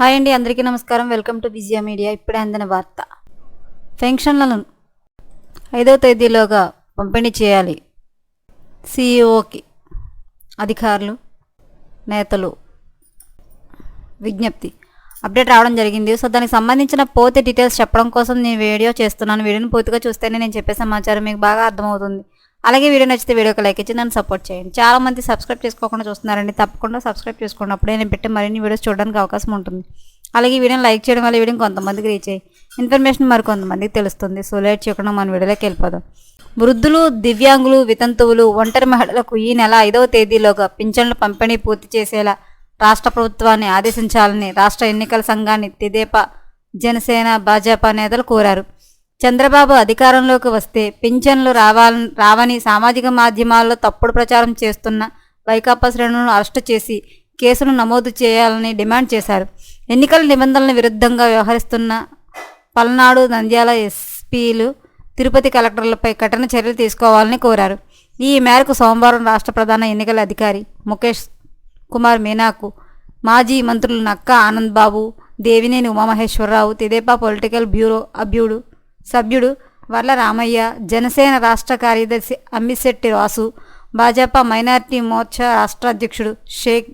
Hi అండి అందరికీ నమస్కారం. Welcome to Vijaya media. ఇప్పుడే అందిన వార్త. పెన్షన్లను ఐదవ తేదీలోగా పంపిణీ చేయాలి సిఇఓకి అధికారులు నేతలు. విజ్ఞప్తి. అప్డేట్ రావడం జరిగింది. సో దానికి సంబంధించిన పూర్తి డీటెయిల్స్ చెప్పడం కోసం నేను వీడియో చేస్తున్నాను. వీడియోని పూర్తిగా చూస్తేనే నేను చెప్పే సమాచారం మీకు బాగా అర్థమవుతుంది. అలాగే వీడియో నచ్చితే వీడియోకి లైక్ ఇచ్చి నన్ను సపోర్ట్ చేయండి. చాలా మంది సబ్స్క్రైబ్ చేసుకోకుండా చూస్తున్నారండి. తప్పకుండా సబ్స్క్రైబ్ చేసుకోండి అప్పుడే నేను పెట్టే మరిన్ని వీడియోస్ చూడడానికి అవకాశం ఉంటుంది. అలాగే ఈ వీడియోని లైక్ చేయడం వల్ల ఈ వీడియో కొంతమందికి రీచ్ అయ్యి ఇన్ఫర్మేషన్ మరి కొంతమందికి తెలుస్తుంది. సో లేట్ చేయకుండా మన వీడియోలోకి వెళ్ళిపోదాం. వృద్ధులు దివ్యాంగులు వితంతువులు ఒంటరి మహిళలకు ఈ నెల ఐదవ తేదీలోగా పింఛన్ల పంపిణీ పూర్తి చేసేలా రాష్ట్ర ప్రభుత్వాన్ని ఆదేశించాలని రాష్ట్ర ఎన్నికల సంఘాన్ని తెదేపా జనసేన భాజపా నేతలు కోరారు. చంద్రబాబు అధికారంలోకి వస్తే పింఛన్లు రావాల రావని సామాజిక మాధ్యమాల్లో తప్పుడు ప్రచారం చేస్తున్న వైకాపా శ్రేణులను అరెస్టు చేసి కేసును నమోదు చేయాలని డిమాండ్ చేశారు. ఎన్నికల నిబంధనల విరుద్ధంగా వ్యవహరిస్తున్న పల్నాడు నంద్యాల ఎస్పీలు తిరుపతి కలెక్టర్లపై కఠిన చర్యలు తీసుకోవాలని కోరారు. ఈ మేరకు సోమవారం రాష్ట్ర ప్రధాన ఎన్నికల అధికారి ముఖేష్ కుమార్ మీనాకు మాజీ మంత్రులు నక్కా ఆనంద్ బాబు దేవినేని ఉమామహేశ్వరరావు తెదేపా పొలిటికల్ బ్యూరో అభ్యుడు సభ్యుడు వర్ల రామయ్య జనసేన రాష్ట్ర కార్యదర్శి అమ్మిశెట్టి రాసు భాజపా మైనార్టీ మోర్చా రాష్ట్ర అధ్యక్షుడు షేక్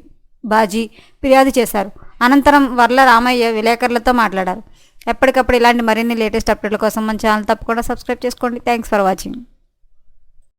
బాజీ ఫిర్యాదు చేశారు. అనంతరం వర్ల రామయ్య విలేకరులతో మాట్లాడారు. ఎప్పటికప్పుడు ఇలాంటి మరిన్ని లేటెస్ట్ అప్డేట్ల కోసం మన ఛానల్ తప్పకుండా సబ్స్క్రైబ్ చేసుకోండి. Thanks for watching.